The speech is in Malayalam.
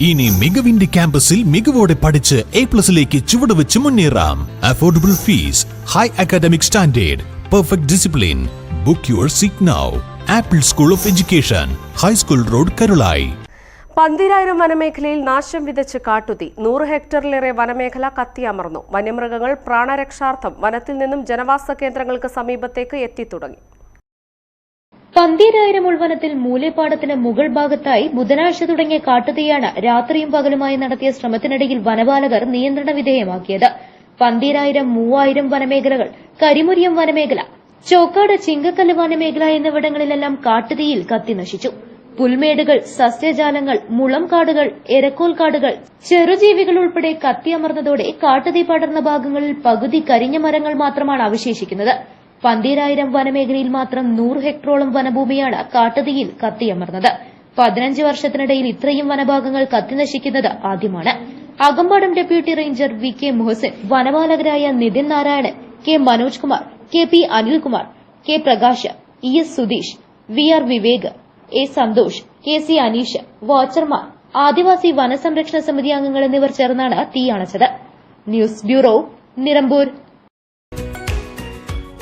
ഇനി മികവിന്റെ ക്യാമ്പസിൽ മികവോടെ പഠിച്ച് എ പ്ലസിലേക്ക് ചുവടുവെച്ച് മുന്നേറാം. Affordable fees high academic standard perfect discipline book your seat now Apple School of Education high school road Karulai പന്തിരായിരം വനമേഖലയിൽ നാശം വിതച്ച് കാട്ടുതീ. നൂറ് ഹെക്ടറിലേറെ വനമേഖല കത്തിയമർന്നു. വന്യമൃഗങ്ങൾ പ്രാണരക്ഷാർത്ഥം വനത്തിൽ നിന്നും ജനവാസ കേന്ദ്രങ്ങൾക്ക് സമീപത്തേക്ക് എത്തിത്തുടങ്ങി. പന്തീരായിരം ഉൾവനത്തിൽ മൂലേപ്പാടത്തിന് മുകൾ ഭാഗത്തായി ബുധനാഴ്ച തുടങ്ങിയ കാട്ടുതീയാണ് രാത്രിയും പകലുമായി നടത്തിയ ശ്രമത്തിനിടയിൽ വനപാലകർ നിയന്ത്രണ വിധേയമാക്കിയത്. പന്തീരായിരം മൂവായിരം വനമേഖലകൾ കരിമുരിയം വനമേഖല ചോക്കാട് ചിങ്കക്കല്ല് വനമേഖല എന്നിവിടങ്ങളിലെല്ലാം കാട്ടുതീയിൽ കത്തിനശിച്ചു. പുൽമേടുകൾ സസ്യജാലങ്ങൾ മുളംകാടുകൾ കാടുകൾ എരക്കോൽ കാടുകൾ ചെറുജീവികൾ ഉൾപ്പെടെ കത്തിയമർന്നതോടെ കാട്ടുതീ പടർന്ന ഭാഗങ്ങളിൽ പകുതി കരിഞ്ഞ മരങ്ങൾ മാത്രമാണ് അവശേഷിക്കുന്നത്. പന്തീരായിരം വനമേഖലയിൽ മാത്രം നൂറ് ഹെക്ടറോളം വനഭൂമിയാണ് കാട്ടുതീയിൽ കത്തിയമർന്നത്. പതിനഞ്ച് വർഷത്തിനിടയിൽ ഇത്രയും വനഭാഗങ്ങൾ കത്തിനശിക്കുന്നത് ആദ്യമാണ്. Akampadam deputy ranger V K Muhasin വനപാലകരായ Nithin Narayanan K Manoj Kumar K P Anilkumar K Prakash E S Sudheesh V R Vivek A Santhosh K C Aneesh വാച്ചർമാർ ആദിവാസി വനസംരക്ഷണ സമിതി അംഗങ്ങൾ എന്നിവർ ചേർന്നാണ് തീ അണച്ചത്. News bureau Nilambur.